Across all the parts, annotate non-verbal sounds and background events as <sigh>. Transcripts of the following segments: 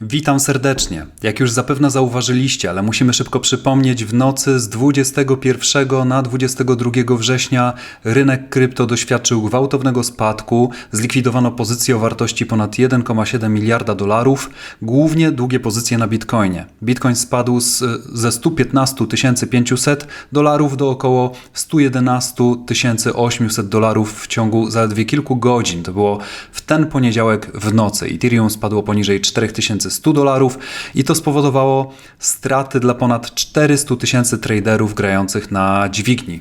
Witam serdecznie. Jak już zapewne zauważyliście, ale musimy szybko przypomnieć, w nocy z 21 na 22 września rynek krypto doświadczył gwałtownego spadku, zlikwidowano pozycje o wartości ponad 1,7 miliarda dolarów, głównie długie pozycje na bitcoinie. Bitcoin spadł z, ze 115 500 dolarów do około 111 800 dolarów w ciągu zaledwie kilku godzin. To było w ten poniedziałek w nocy. Ethereum spadło poniżej 4000 100 dolarów i to spowodowało straty dla ponad 400 tysięcy traderów grających na dźwigni.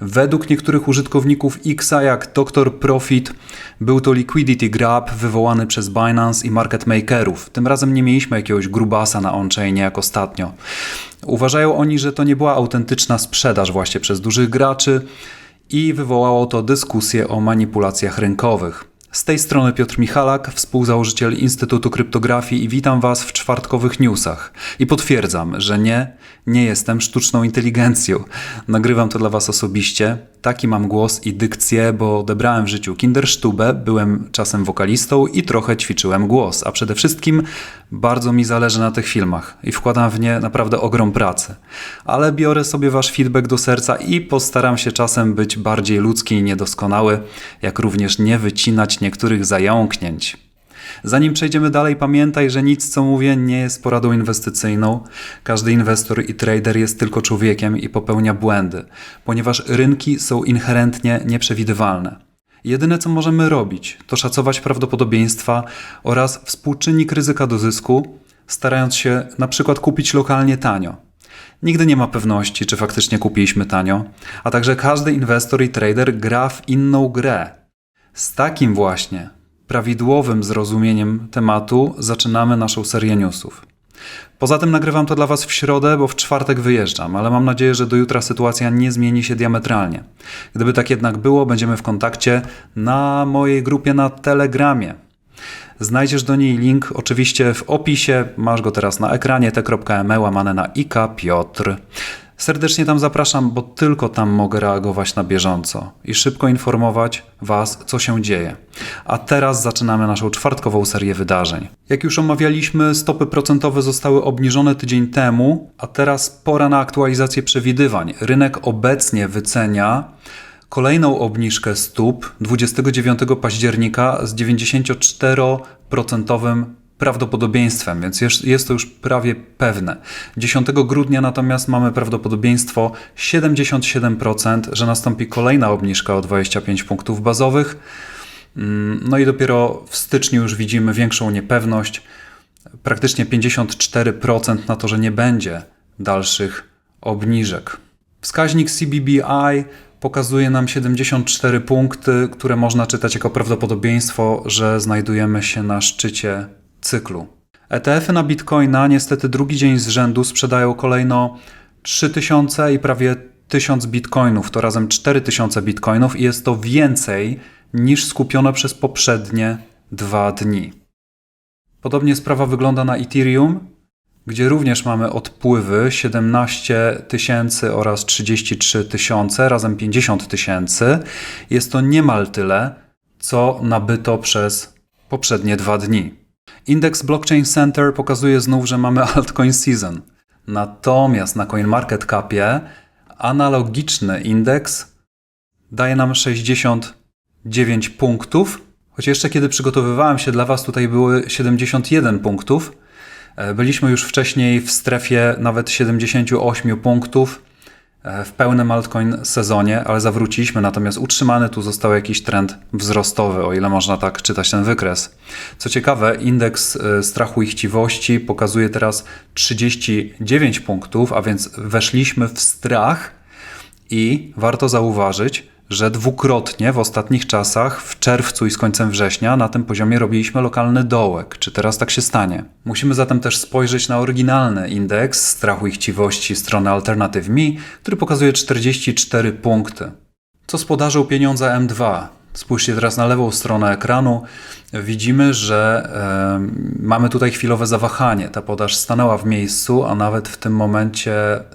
Według niektórych użytkowników Xa, jak Dr. Profit, był to liquidity grab wywołany przez Binance i market makerów. Tym razem nie mieliśmy jakiegoś grubasa na on-chainie jak ostatnio. Uważają oni, że to nie była autentyczna sprzedaż właśnie przez dużych graczy i wywołało to dyskusję o manipulacjach rynkowych. Z tej strony Piotr Michalak, współzałożyciel Instytutu Kryptografii i witam Was w czwartkowych newsach. I potwierdzam, że nie, nie jestem sztuczną inteligencją. Nagrywam to dla Was osobiście. Taki mam głos i dykcję, bo odebrałem w życiu kindersztubę, byłem czasem wokalistą i trochę ćwiczyłem głos. A przede wszystkim bardzo mi zależy na tych filmach i wkładam w nie naprawdę ogrom pracy. Ale biorę sobie Wasz feedback do serca i postaram się czasem być bardziej ludzki i niedoskonały, jak również nie wycinać niektórych zająknięć. Zanim przejdziemy dalej, pamiętaj, że nic co mówię nie jest poradą inwestycyjną. Każdy inwestor i trader jest tylko człowiekiem i popełnia błędy, ponieważ rynki są inherentnie nieprzewidywalne. Jedyne co możemy robić, to szacować prawdopodobieństwa oraz współczynnik ryzyka do zysku, starając się na przykład kupić lokalnie tanio. Nigdy nie ma pewności, czy faktycznie kupiliśmy tanio, a także każdy inwestor i trader gra w inną grę. Z takim właśnie prawidłowym zrozumieniem tematu zaczynamy naszą serię newsów. Poza tym nagrywam to dla Was w środę, bo w czwartek wyjeżdżam, ale mam nadzieję, że do jutra sytuacja nie zmieni się diametralnie. Gdyby tak jednak było, będziemy w kontakcie na mojej grupie na Telegramie. Znajdziesz do niej link oczywiście w opisie, masz go teraz na ekranie t.me łamane na IK Piotr. Serdecznie tam zapraszam, bo tylko tam mogę reagować na bieżąco i szybko informować Was, co się dzieje. A teraz zaczynamy naszą czwartkową serię wydarzeń. Jak już omawialiśmy, stopy procentowe zostały obniżone tydzień temu, a teraz pora na aktualizację przewidywań. Rynek obecnie wycenia kolejną obniżkę stóp 29 października z 94% prawdopodobieństwem, więc jest, jest to już prawie pewne. 10 grudnia natomiast mamy prawdopodobieństwo 77%, że nastąpi kolejna obniżka o 25 punktów bazowych. Mm, no i dopiero w styczniu już widzimy większą niepewność, praktycznie 54% na to, że nie będzie dalszych obniżek. Wskaźnik CBBI pokazuje nam 74 punkty, które można czytać jako prawdopodobieństwo, że znajdujemy się na szczycie cyklu. ETF-y na Bitcoina niestety drugi dzień z rzędu sprzedają kolejno 3000 i prawie 1000 bitcoinów, to razem 4000 bitcoinów i jest to więcej niż skupione przez poprzednie dwa dni. Podobnie sprawa wygląda na Ethereum, gdzie również mamy odpływy 17 tysięcy oraz 33 tysiące, razem 50 tysięcy. Jest to niemal tyle, co nabyto przez poprzednie dwa dni. Indeks Blockchain Center pokazuje znów, że mamy <laughs> altcoin season. Natomiast na CoinMarketCapie analogiczny indeks daje nam 69 punktów, choć jeszcze kiedy przygotowywałem się dla Was, tutaj były 71 punktów. E, byliśmy już wcześniej w strefie nawet 78 punktów w pełnym altcoin sezonie, ale zawróciliśmy, natomiast utrzymany tu został jakiś trend wzrostowy, o ile można tak czytać ten wykres. Co ciekawe, indeks e, strachu i chciwości pokazuje teraz 39 punktów, a więc weszliśmy w strach i warto zauważyć, że dwukrotnie w ostatnich czasach, w czerwcu i z końcem września, na tym poziomie robiliśmy lokalny dołek. Czy teraz tak się stanie? Musimy zatem też spojrzeć na oryginalny indeks strachu i chciwości strony Alternative Me, który pokazuje 44 punkty. Co z podażą pieniądza M2? Spójrzcie teraz na lewą stronę ekranu. Widzimy, że mamy tutaj chwilowe zawahanie. Ta podaż stanęła w miejscu, a nawet w tym momencie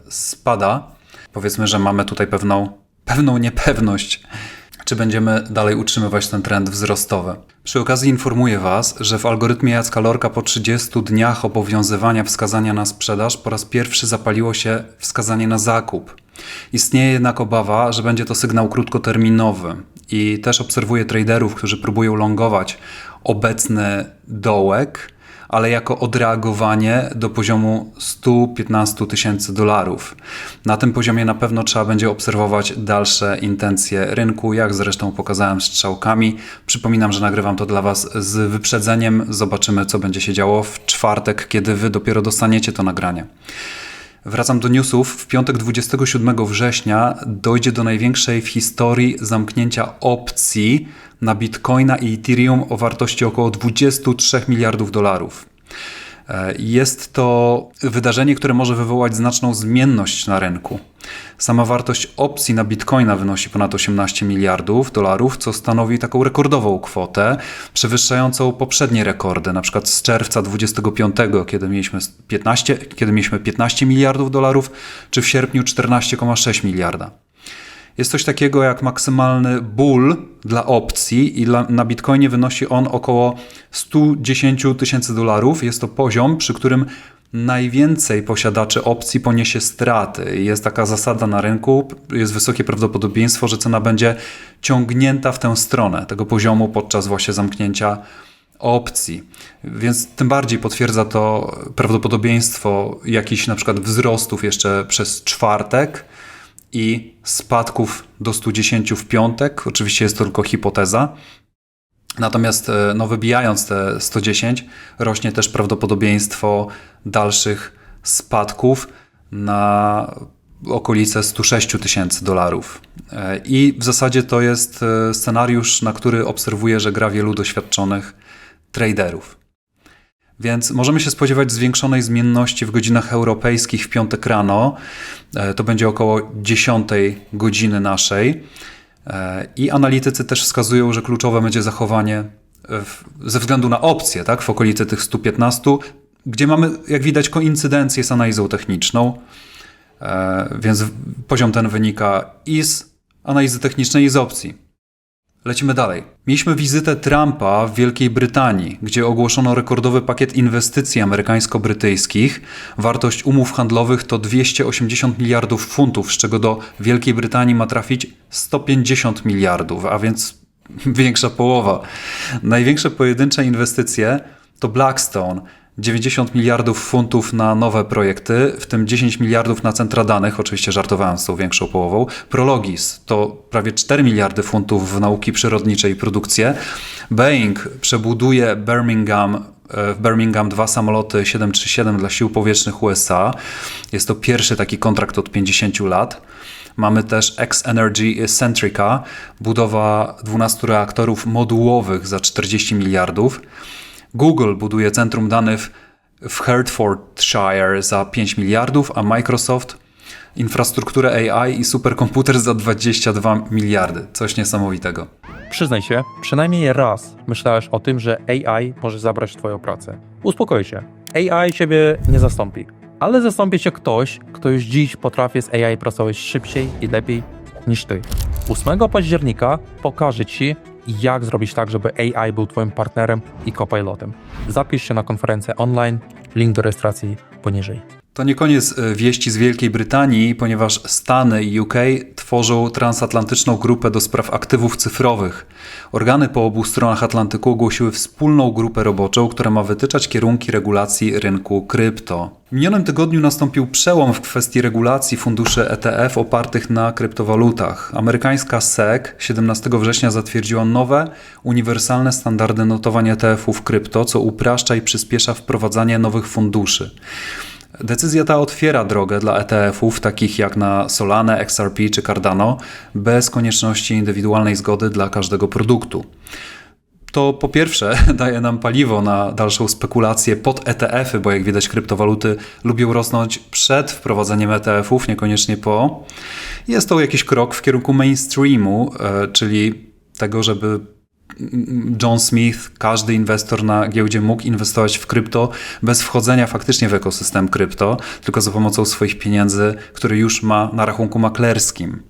spada. Powiedzmy, że mamy tutaj pewną pewną niepewność. czy będziemy dalej utrzymywać ten trend wzrostowy. Przy okazji informuję Was, że w algorytmie Jacka Lorka po 30 dniach obowiązywania wskazania na sprzedaż po raz pierwszy zapaliło się wskazanie na zakup. Istnieje jednak obawa, że będzie to sygnał krótkoterminowy i też obserwuję traderów, którzy próbują longować obecny dołek, ale jako odreagowanie do poziomu 115 tysięcy dolarów. Na tym poziomie na pewno trzeba będzie obserwować dalsze intencje rynku, jak zresztą pokazałem strzałkami. Przypominam, że nagrywam to dla Was z wyprzedzeniem. Zobaczymy, co będzie się działo w czwartek, kiedy Wy dopiero dostaniecie to nagranie. Wracam do newsów. W piątek 27 września dojdzie do największej w historii zamknięcia opcji na Bitcoina i Ethereum o wartości około 23 miliardów dolarów. E, jest to wydarzenie, które może wywołać znaczną zmienność na rynku. Sama wartość opcji na bitcoina wynosi ponad 18 miliardów dolarów, co stanowi taką rekordową kwotę, przewyższającą poprzednie rekordy, na przykład z czerwca 25, kiedy mieliśmy 15, kiedy mieliśmy 15 miliardów dolarów, czy w sierpniu 14,6 miliarda. Jest coś takiego jak maksymalny ból dla opcji i na Bitcoinie wynosi on około 110 tysięcy dolarów. Jest to poziom, przy którym najwięcej posiadaczy opcji poniesie straty. Jest taka zasada na rynku, jest wysokie prawdopodobieństwo, że cena będzie ciągnięta w tę stronę tego poziomu podczas właśnie zamknięcia opcji. Więc tym bardziej potwierdza to prawdopodobieństwo jakichś na przykład wzrostów jeszcze przez czwartek i spadków do 110 w piątek. Oczywiście jest to tylko hipoteza. Natomiast e, no, wybijając te 110, rośnie też prawdopodobieństwo dalszych spadków na okolice 106 tysięcy dolarów. E, I w zasadzie to jest e, scenariusz, na który obserwuję, że gra wielu doświadczonych traderów. Więc możemy się spodziewać zwiększonej zmienności w godzinach europejskich w piątek rano. To będzie około 10 godziny naszej. E, I analitycy też wskazują, że kluczowe będzie zachowanie w, ze względu na opcje tak, w okolicy tych 115, gdzie mamy, jak widać, koincydencję z analizą techniczną. E, więc poziom ten wynika i z analizy technicznej, i z opcji. Lecimy dalej. Mieliśmy wizytę Trumpa w Wielkiej Brytanii, gdzie ogłoszono rekordowy pakiet inwestycji amerykańsko-brytyjskich. Wartość umów handlowych to 280 miliardów funtów, z czego do Wielkiej Brytanii ma trafić 150 miliardów, a więc <laughs> większa połowa. Największe pojedyncze inwestycje to Blackstone 90 miliardów funtów na nowe projekty, w tym 10 miliardów na centra danych, oczywiście żartowałem z tą większą połową. Prologis to prawie 4 miliardy funtów w nauki przyrodniczej i produkcję. Boeing przebuduje Birmingham e, w Birmingham dwa samoloty 737 dla sił powietrznych USA. Jest to pierwszy taki kontrakt od 50 lat. Mamy też X-Energy Centrica, budowa 12 reaktorów modułowych za 40 miliardów. Google buduje centrum danych w Hertfordshire za 5 miliardów, a Microsoft infrastrukturę AI i superkomputer za 22 miliardy. Coś niesamowitego. Przyznaj się, przynajmniej raz myślałeś o tym, że AI może zabrać Twoją pracę. Uspokoj się. AI Ciebie nie zastąpi. Ale zastąpi Cię ktoś, kto już dziś potrafi z AI pracować szybciej i lepiej niż Ty. 8 października pokażę Ci, jak zrobić tak, żeby AI był Twoim partnerem i copilotem. Zapisz się na konferencję online, link do rejestracji poniżej. To nie koniec e, wieści z Wielkiej Brytanii, ponieważ Stany i UK tworzą transatlantyczną grupę do spraw aktywów cyfrowych. Organy po obu stronach Atlantyku ogłosiły wspólną grupę roboczą, która ma wytyczać kierunki regulacji rynku krypto. W minionym tygodniu nastąpił przełom w kwestii regulacji funduszy ETF opartych na kryptowalutach. Amerykańska SEC 17 września zatwierdziła nowe, uniwersalne standardy notowania ETF-ów krypto, co upraszcza i przyspiesza wprowadzanie nowych funduszy. Decyzja ta otwiera drogę dla ETF-ów takich jak na Solana, XRP czy Cardano bez konieczności indywidualnej zgody dla każdego produktu. To po pierwsze <laughs> daje nam paliwo na dalszą spekulację pod ETF-y, bo jak widać kryptowaluty lubią rosnąć przed wprowadzeniem ETF-ów, niekoniecznie po. Jest to jakiś krok w kierunku mainstreamu, e, czyli tego, żeby John Smith, każdy inwestor na giełdzie mógł inwestować w krypto bez wchodzenia faktycznie w ekosystem krypto, tylko za pomocą swoich pieniędzy, które już ma na rachunku maklerskim.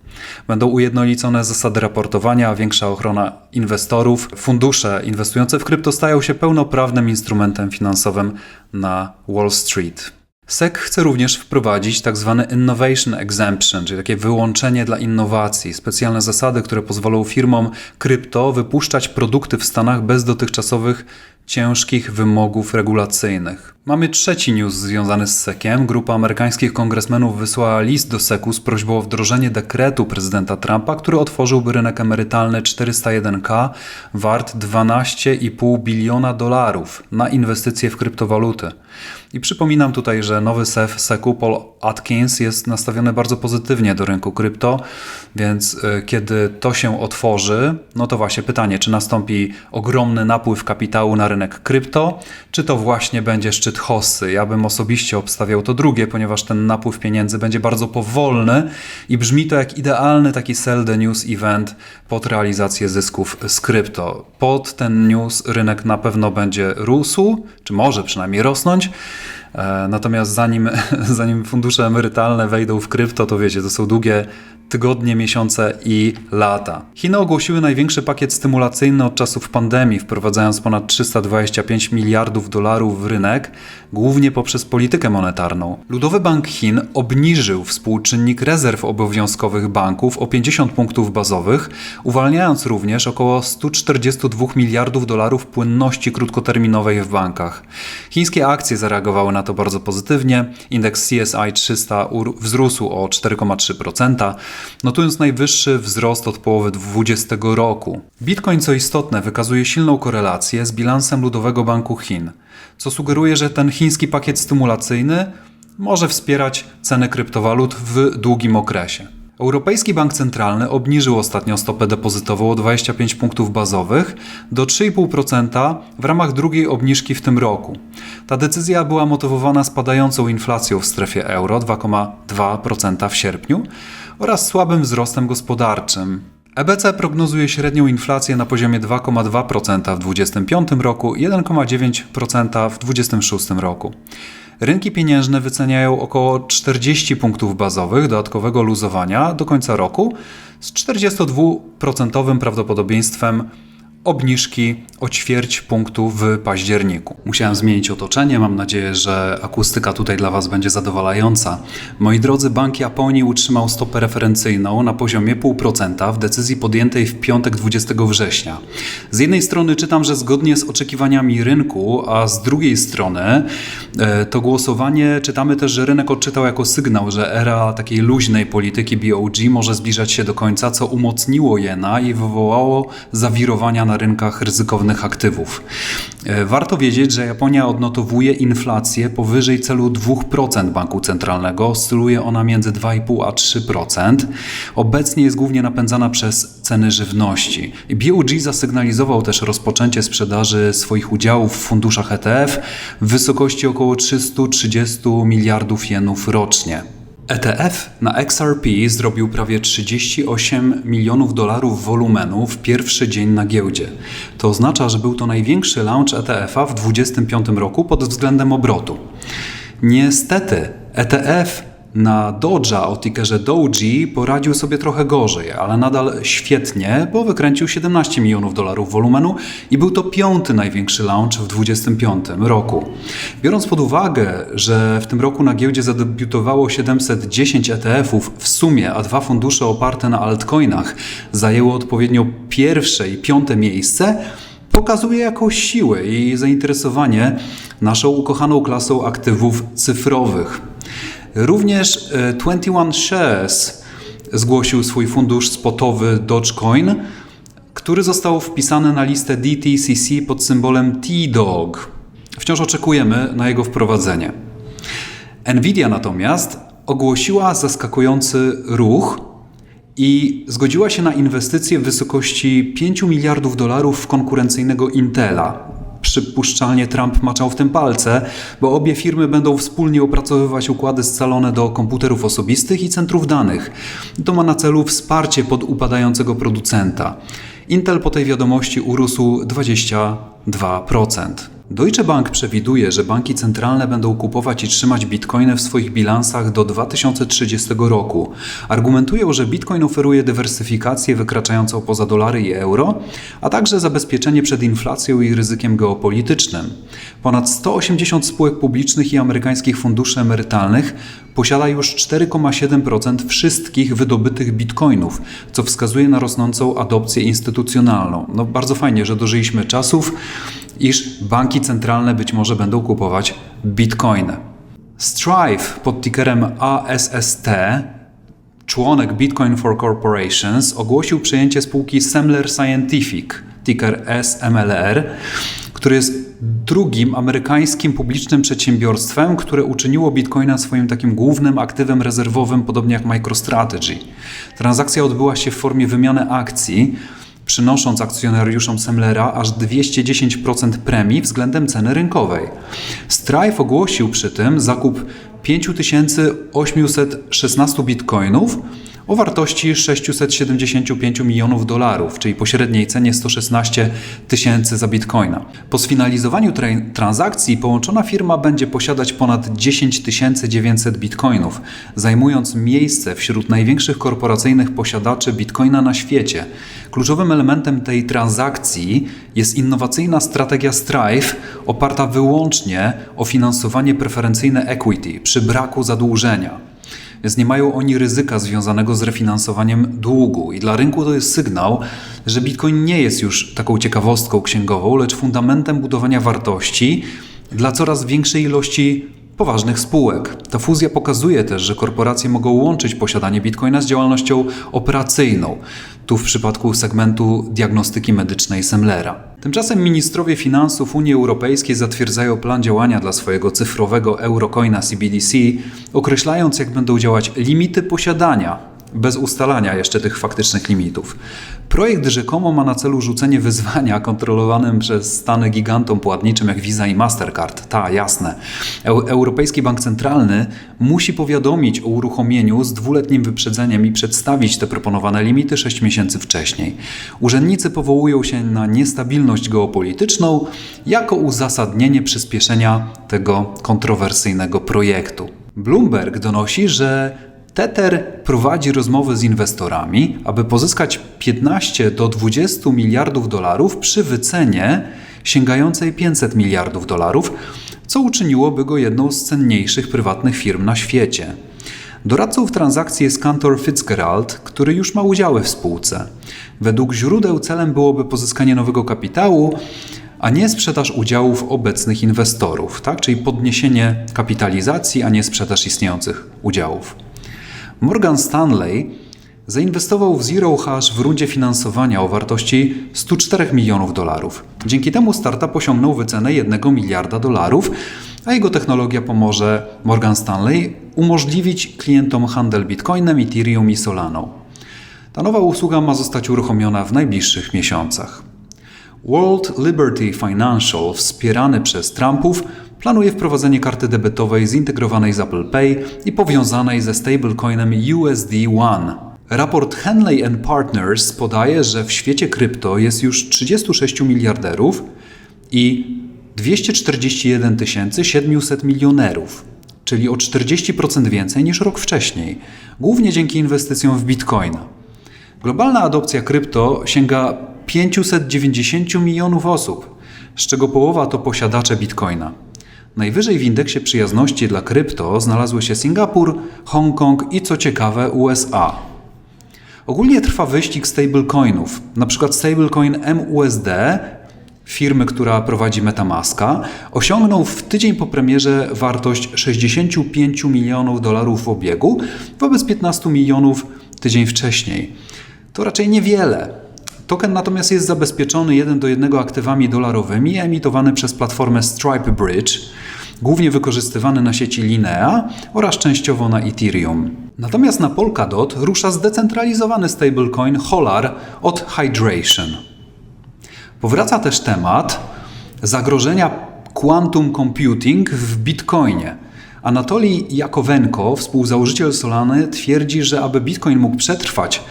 Będą ujednolicone zasady raportowania, większa ochrona inwestorów. Fundusze inwestujące w krypto stają się pełnoprawnym instrumentem finansowym na Wall Street. SEC chce również wprowadzić tzw. Innovation Exemption, czyli takie wyłączenie dla innowacji, specjalne zasady, które pozwolą firmom krypto wypuszczać produkty w Stanach bez dotychczasowych ciężkich wymogów regulacyjnych. Mamy trzeci news związany z SEC-iem. Grupa amerykańskich kongresmenów wysłała list do SEC-u z prośbą o wdrożenie dekretu prezydenta Trumpa, który otworzyłby rynek emerytalny 401k wart 12,5 biliona dolarów na inwestycje w kryptowaluty. I przypominam tutaj, że nowy szef SEC-u Paul Atkins jest nastawiony bardzo pozytywnie do rynku krypto, więc y, kiedy to się otworzy, no to właśnie pytanie, czy nastąpi ogromny napływ kapitału na rynek krypto, czy to właśnie będzie szczyt hossy. Ja bym osobiście obstawiał to drugie, ponieważ ten napływ pieniędzy będzie bardzo powolny i brzmi to jak idealny taki sell the news event pod realizację zysków z krypto. Pod ten news rynek na pewno będzie rósł, czy może przynajmniej rosnąć. E, Natomiast zanim, <laughs> zanim fundusze emerytalne wejdą w krypto, to wiecie, to są długie tygodnie, miesiące i lata. Chiny ogłosiły największy pakiet stymulacyjny od czasów pandemii, wprowadzając ponad 325 miliardów dolarów w rynek, głównie poprzez politykę monetarną. Ludowy Bank Chin obniżył współczynnik rezerw obowiązkowych banków o 50 punktów bazowych, uwalniając również około 142 miliardów dolarów płynności krótkoterminowej w bankach. Chińskie akcje zareagowały na to bardzo pozytywnie. Indeks CSI 300 ur- wzrósł o 4,3%, notując najwyższy wzrost od połowy 2020 roku. Bitcoin, co istotne, wykazuje silną korelację z bilansem Ludowego Banku Chin, co sugeruje, że ten chiński pakiet stymulacyjny może wspierać ceny kryptowalut w długim okresie. Europejski Bank Centralny obniżył ostatnio stopę depozytową o 25 punktów bazowych do 3,5% w ramach drugiej obniżki w tym roku. Ta decyzja była motywowana spadającą inflacją w strefie euro 2,2% w sierpniu oraz słabym wzrostem gospodarczym. EBC prognozuje średnią inflację na poziomie 2,2% w 2025 roku i 1,9% w 2026 roku. Rynki pieniężne wyceniają około 40 punktów bazowych dodatkowego luzowania do końca roku z 42% prawdopodobieństwem obniżki o ćwierć punktu w październiku. Musiałem zmienić otoczenie, mam nadzieję, że akustyka tutaj dla Was będzie zadowalająca. Moi drodzy, Bank Japonii utrzymał stopę referencyjną na poziomie 0,5% w decyzji podjętej w piątek 20 września. Z jednej strony czytam, że zgodnie z oczekiwaniami rynku, a z drugiej strony e, to głosowanie czytamy też, że rynek odczytał jako sygnał, że era takiej luźnej polityki BOG może zbliżać się do końca, co umocniło jena i wywołało zawirowania na rynkach ryzykownych aktywów. E, Warto wiedzieć, że Japonia odnotowuje inflację powyżej celu 2% banku centralnego. Oscyluje ona między 2,5 a 3%. Obecnie jest głównie napędzana przez ceny żywności. BOG zasygnalizował też rozpoczęcie sprzedaży swoich udziałów w funduszach ETF w wysokości około 330 miliardów jenów rocznie. ETF na XRP zrobił prawie 38 milionów dolarów wolumenu w pierwszy dzień na giełdzie. To oznacza, że był to największy launch ETF-a w 2025 roku pod względem obrotu. Niestety, ETF na Doja o tickerze Doji poradził sobie trochę gorzej, ale nadal świetnie, bo wykręcił 17 milionów dolarów wolumenu i był to piąty największy launch w 2025 roku. Biorąc pod uwagę, że w tym roku na giełdzie zadebiutowało 710 ETF-ów w sumie, a dwa fundusze oparte na altcoinach zajęły odpowiednio pierwsze i piąte miejsce, pokazuje jakąś siłę i zainteresowanie naszą ukochaną klasą aktywów cyfrowych. Również e, 21 Shares zgłosił swój fundusz spotowy Dogecoin, który został wpisany na listę DTCC pod symbolem T-Dog. Wciąż oczekujemy na jego wprowadzenie. Nvidia natomiast ogłosiła zaskakujący ruch i zgodziła się na inwestycje w wysokości 5 miliardów dolarów w konkurencyjnego Intela. Przypuszczalnie Trump maczał w tym palce, bo obie firmy będą wspólnie opracowywać układy scalone do komputerów osobistych i centrów danych. To ma na celu wsparcie pod upadającego producenta. Intel po tej wiadomości urósł 22%. Deutsche Bank przewiduje, że banki centralne będą kupować i trzymać bitcoiny w swoich bilansach do 2030 roku. Argumentują, że bitcoin oferuje dywersyfikację wykraczającą poza dolary i euro, a także zabezpieczenie przed inflacją i ryzykiem geopolitycznym. Ponad 180 spółek publicznych i amerykańskich funduszy emerytalnych posiada już 4,7% wszystkich wydobytych bitcoinów, co wskazuje na rosnącą adopcję instytucjonalną. No bardzo fajnie, że dożyliśmy czasów, iż banki centralne być może będą kupować bitcoiny. Strive pod tickerem ASST, członek Bitcoin for Corporations, ogłosił przejęcie spółki Semler Scientific, ticker SMLR, który jest drugim amerykańskim publicznym przedsiębiorstwem, które uczyniło Bitcoina swoim takim głównym aktywem rezerwowym, podobnie jak MicroStrategy. Transakcja odbyła się w formie wymiany akcji, przynosząc akcjonariuszom Semlera aż 210% premii względem ceny rynkowej. Strive ogłosił przy tym zakup 5816 bitcoinów o wartości 675 milionów dolarów, czyli pośredniej cenie 116 tysięcy za bitcoina. Po sfinalizowaniu tra- transakcji połączona firma będzie posiadać ponad 10 900 bitcoinów, zajmując miejsce wśród największych korporacyjnych posiadaczy bitcoina na świecie. Kluczowym elementem tej transakcji jest innowacyjna strategia Strive oparta wyłącznie o finansowanie preferencyjne equity przy braku zadłużenia więc nie mają oni ryzyka związanego z refinansowaniem długu. I dla rynku to jest sygnał, że Bitcoin nie jest już taką ciekawostką księgową, lecz fundamentem budowania wartości dla coraz większej ilości poważnych spółek. Ta fuzja pokazuje też, że korporacje mogą łączyć posiadanie bitcoina z działalnością operacyjną, tu w przypadku segmentu diagnostyki medycznej Semlera. Tymczasem ministrowie finansów Unii Europejskiej zatwierdzają plan działania dla swojego cyfrowego eurocoina CBDC, określając jak będą działać limity posiadania bez ustalania jeszcze tych faktycznych limitów. Projekt rzekomo ma na celu rzucenie wyzwania kontrolowanym przez Stany gigantom płatniczym jak Visa i Mastercard. Ta, jasne. Eu- Europejski Bank Centralny musi powiadomić o uruchomieniu z dwuletnim wyprzedzeniem i przedstawić te proponowane limity 6 miesięcy wcześniej. Urzędnicy powołują się na niestabilność geopolityczną jako uzasadnienie przyspieszenia tego kontrowersyjnego projektu. Bloomberg donosi, że Tether prowadzi rozmowy z inwestorami, aby pozyskać 15 do 20 miliardów dolarów przy wycenie sięgającej 500 miliardów dolarów, co uczyniłoby go jedną z cenniejszych prywatnych firm na świecie. Doradcą w transakcji jest Cantor Fitzgerald, który już ma udziały w spółce. Według źródeł celem byłoby pozyskanie nowego kapitału, a nie sprzedaż udziałów obecnych inwestorów, tak? czyli podniesienie kapitalizacji, a nie sprzedaż istniejących udziałów. Morgan Stanley zainwestował w Zero Hash w rundzie finansowania o wartości 104 milionów dolarów. Dzięki temu startup osiągnął wycenę 1 miliarda dolarów, a jego technologia pomoże Morgan Stanley umożliwić klientom handel bitcoinem, Ethereum i Solaną. Ta nowa usługa ma zostać uruchomiona w najbliższych miesiącach. World Liberty Financial, wspierany przez Trumpów, planuje wprowadzenie karty debetowej zintegrowanej z Apple Pay i powiązanej ze stablecoinem USD One. Raport Henley Partners podaje, że w świecie krypto jest już 36 miliarderów i 241 700 milionerów, czyli o 40% więcej niż rok wcześniej, głównie dzięki inwestycjom w bitcoina. Globalna adopcja krypto sięga 590 milionów osób, z czego połowa to posiadacze bitcoina. Najwyżej w indeksie przyjazności dla krypto znalazły się Singapur, Hongkong i co ciekawe USA. Ogólnie trwa wyścig stablecoinów. Na przykład stablecoin MUSD firmy, która prowadzi Metamaska, osiągnął w tydzień po premierze wartość 65 milionów dolarów w obiegu wobec 15 milionów tydzień wcześniej. To raczej niewiele. Token natomiast jest zabezpieczony jeden do jednego aktywami dolarowymi emitowany przez platformę Stripe Bridge, głównie wykorzystywany na sieci Linea oraz częściowo na Ethereum. Natomiast na Polkadot rusza zdecentralizowany stablecoin Holar od Hydration. Powraca też temat zagrożenia quantum computing w Bitcoinie. Anatolij Jakowenko, współzałożyciel Solany, twierdzi, że aby Bitcoin mógł przetrwać,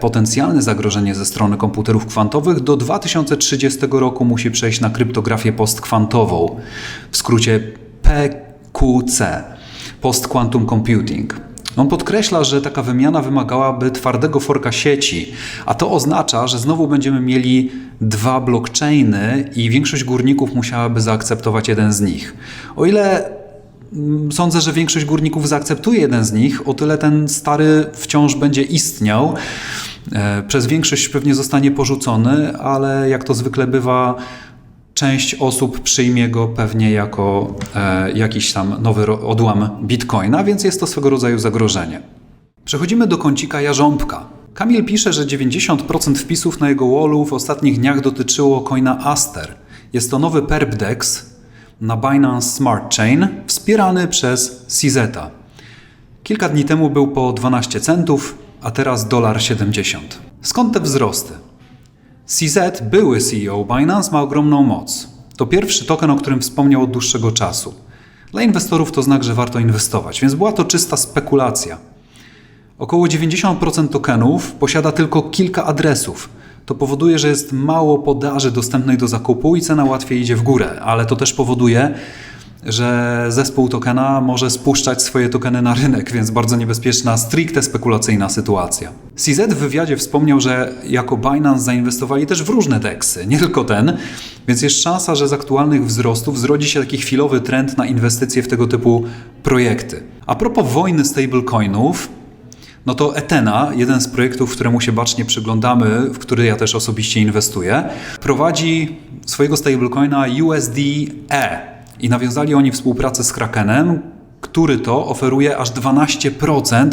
potencjalne zagrożenie ze strony komputerów kwantowych do 2030 roku musi przejść na kryptografię postkwantową, w skrócie PQC Post Quantum Computing. On podkreśla, że taka wymiana wymagałaby twardego forka sieci, a to oznacza, że znowu będziemy mieli dwa blockchainy i większość górników musiałaby zaakceptować jeden z nich. O ile sądzę, że większość górników zaakceptuje jeden z nich, o tyle ten stary wciąż będzie istniał. E, Przez większość pewnie zostanie porzucony, ale jak to zwykle bywa, część osób przyjmie go pewnie jako e, jakiś tam nowy odłam bitcoina, więc jest to swego rodzaju zagrożenie. Przechodzimy do kącika jarząbka. Kamil pisze, że 90% wpisów na jego wallu w ostatnich dniach dotyczyło coina Aster. Jest to nowy perpdex na Binance Smart Chain wspierany przez CZ. Kilka dni temu był po 12 centów, a teraz dolar 70. Skąd te wzrosty? CZ, były CEO Binance, ma ogromną moc. To pierwszy token, o którym wspomniał od dłuższego czasu. Dla inwestorów to znak, że warto inwestować, więc była to czysta spekulacja. Około 90% tokenów posiada tylko kilka adresów. To powoduje, że jest mało podaży dostępnej do zakupu i cena łatwiej idzie w górę, ale to też powoduje, że zespół tokena może spuszczać swoje tokeny na rynek, więc bardzo niebezpieczna, stricte spekulacyjna sytuacja. CZ w wywiadzie wspomniał, że jako Binance zainwestowali też w różne DEXy, nie tylko ten, więc jest szansa, że z aktualnych wzrostów zrodzi się taki chwilowy trend na inwestycje w tego typu projekty. A propos wojny stablecoinów, no to Etena, jeden z projektów, któremu się bacznie przyglądamy, w który ja też osobiście inwestuję, prowadzi swojego stablecoina USDE i nawiązali oni współpracę z Krakenem, który to oferuje aż 12%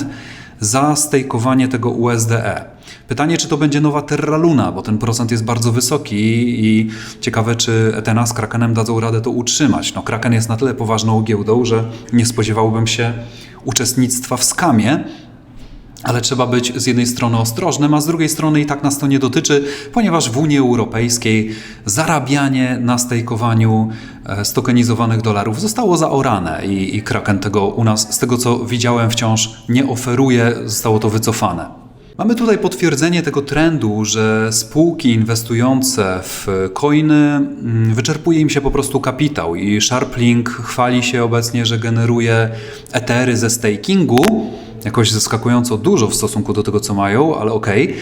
za stejkowanie tego USDE. Pytanie, czy to będzie nowa Terra Luna, bo ten procent jest bardzo wysoki i ciekawe, czy Ethena z Krakenem dadzą radę to utrzymać. No, Kraken jest na tyle poważną giełdą, że nie spodziewałbym się uczestnictwa w skamie, ale trzeba być z jednej strony ostrożnym, a z drugiej strony i tak nas to nie dotyczy, ponieważ w Unii Europejskiej zarabianie na stejkowaniu e, stokenizowanych dolarów zostało zaorane i, i Kraken tego u nas, z tego co widziałem, wciąż nie oferuje, zostało to wycofane. Mamy tutaj potwierdzenie tego trendu, że spółki inwestujące w coiny mm, wyczerpuje im się po prostu kapitał i Sharplink chwali się obecnie, że generuje etery ze stakingu, jakoś zaskakująco dużo w stosunku do tego, co mają, ale okej.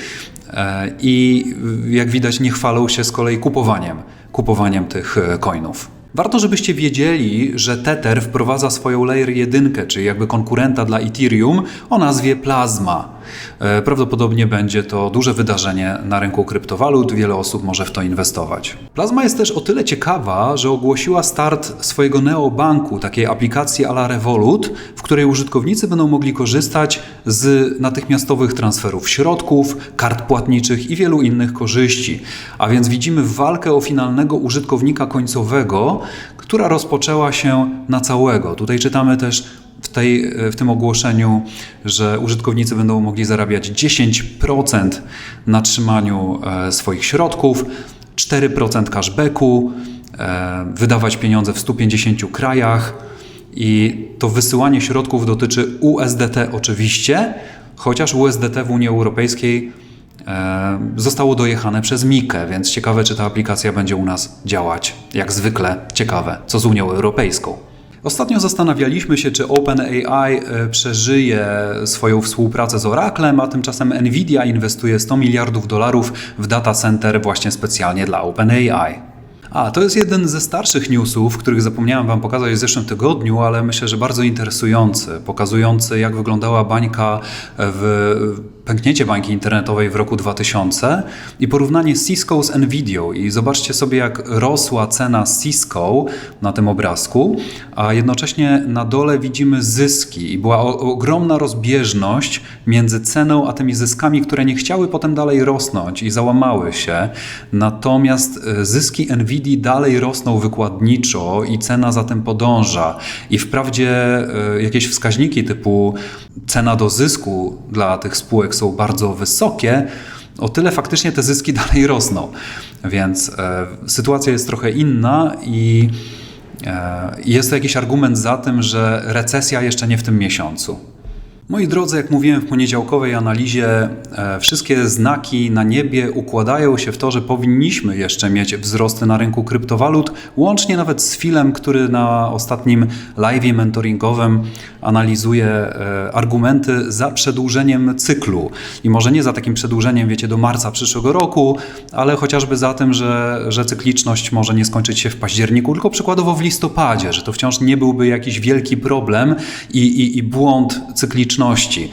E, I jak widać, nie chwalą się z kolei kupowaniem, kupowaniem tych e, coinów. Warto, żebyście wiedzieli, że Tether wprowadza swoją layer 1, czyli jakby konkurenta dla Ethereum o nazwie Plasma. E, Prawdopodobnie będzie to duże wydarzenie na rynku kryptowalut, wiele osób może w to inwestować. Plasma jest też o tyle ciekawa, że ogłosiła start swojego neobanku, takiej aplikacji a la Revolut, w której użytkownicy będą mogli korzystać z natychmiastowych transferów środków, kart płatniczych i wielu innych korzyści. A więc widzimy walkę o finalnego użytkownika końcowego, która rozpoczęła się na całego. Tutaj czytamy też w, tej, w tym ogłoszeniu, że użytkownicy będą mogli zarabiać 10% na trzymaniu e, swoich środków, 4% cashbacku, e, wydawać pieniądze w 150 krajach i to wysyłanie środków dotyczy USDT oczywiście, chociaż USDT w Unii Europejskiej e, zostało dojechane przez Mikę, więc ciekawe, czy ta aplikacja będzie u nas działać. Jak zwykle ciekawe, co z Unią Europejską. Ostatnio zastanawialiśmy się, czy OpenAI e, przeżyje swoją współpracę z Oraclem, a tymczasem Nvidia inwestuje 100 miliardów dolarów w data center właśnie specjalnie dla OpenAI. A, to jest jeden ze starszych newsów, których zapomniałem Wam pokazać w zeszłym tygodniu, ale myślę, że bardzo interesujący, pokazujący jak wyglądała bańka w pęknięcie bańki internetowej w roku 2000 i porównanie Cisco z Nvidią i zobaczcie sobie jak rosła cena Cisco na tym obrazku, a jednocześnie na dole widzimy zyski. I była ogromna rozbieżność między ceną a tymi zyskami, które nie chciały potem dalej rosnąć i załamały się. Natomiast e, zyski Nvidii dalej rosną wykładniczo i cena za tym podąża. I wprawdzie e, jakieś wskaźniki typu cena do zysku dla tych spółek są bardzo wysokie, o tyle faktycznie te zyski <laughs> dalej rosną. Więc e, sytuacja jest trochę inna i e, jest to jakiś argument za tym, że recesja jeszcze nie w tym miesiącu. Moi drodzy, jak mówiłem w poniedziałkowej analizie, e, wszystkie znaki na niebie układają się w to, że powinniśmy jeszcze mieć wzrosty na rynku kryptowalut, łącznie nawet z Filem, który na ostatnim live mentoringowym analizuje e, argumenty za przedłużeniem cyklu. I może nie za takim przedłużeniem, wiecie, do marca przyszłego roku, ale chociażby za tym, że, że cykliczność może nie skończyć się w październiku, tylko przykładowo w listopadzie, że to wciąż nie byłby jakiś wielki problem i, i, i błąd cykliczności.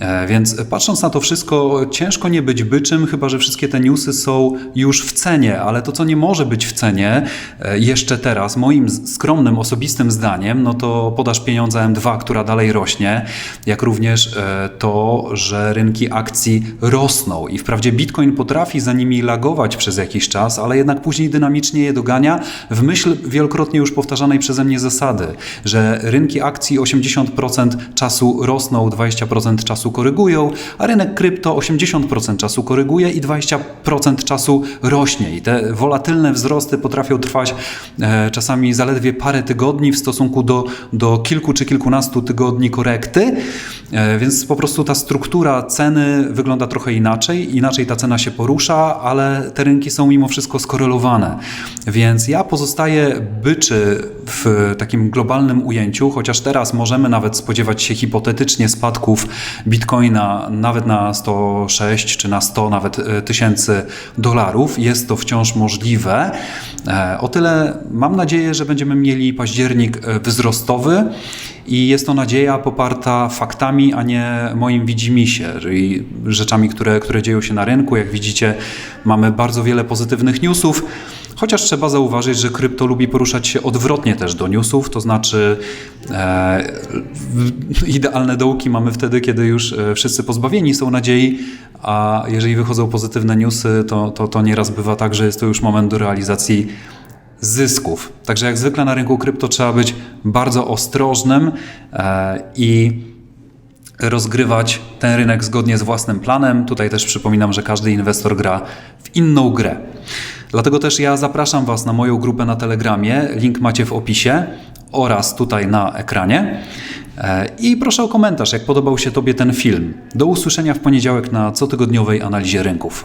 E, Więc patrząc na to wszystko, ciężko nie być byczym, chyba że wszystkie te newsy są już w cenie, ale to, co nie może być w cenie e, jeszcze teraz, moim skromnym, osobistym zdaniem, no to podaż pieniądza M2, która dalej rośnie, jak również e, to, że rynki akcji rosną i wprawdzie Bitcoin potrafi za nimi lagować przez jakiś czas, ale jednak później dynamicznie je dogania w myśl wielokrotnie już powtarzanej przeze mnie zasady, że rynki akcji 80% czasu rosną, 20% czasu korygują, a rynek krypto 80% czasu koryguje i 20% czasu rośnie. I te wolatylne wzrosty potrafią trwać e, czasami zaledwie parę tygodni w stosunku do, do kilku czy kilkunastu tygodni korekty, e, więc po prostu ta struktura ceny wygląda trochę inaczej, inaczej ta cena się porusza, ale te rynki są mimo wszystko skorelowane. Więc ja pozostaję byczy w takim globalnym ujęciu, chociaż teraz możemy nawet spodziewać się hipotetycznie spadków bitcoina nawet na 106 czy na 100 nawet e, tysięcy dolarów. Jest to wciąż możliwe. E, O tyle mam nadzieję, że będziemy mieli październik wzrostowy i jest to nadzieja poparta faktami, a nie moim widzimisię, czyli rzeczami, które, które dzieją się na rynku. Jak widzicie, mamy bardzo wiele pozytywnych newsów. Chociaż trzeba zauważyć, że krypto lubi poruszać się odwrotnie też do newsów, to znaczy e, idealne dołki mamy wtedy, kiedy już e, wszyscy pozbawieni są nadziei, a jeżeli wychodzą pozytywne newsy, to, to, to nieraz bywa tak, że jest to już moment do realizacji zysków. Także jak zwykle na rynku krypto trzeba być bardzo ostrożnym e, i rozgrywać ten rynek zgodnie z własnym planem. Tutaj też przypominam, że każdy inwestor gra w inną grę. Dlatego też ja zapraszam Was na moją grupę na Telegramie. Link macie w opisie oraz tutaj na ekranie. E, I proszę o komentarz, jak podobał się Tobie ten film. Do usłyszenia w poniedziałek na cotygodniowej analizie rynków.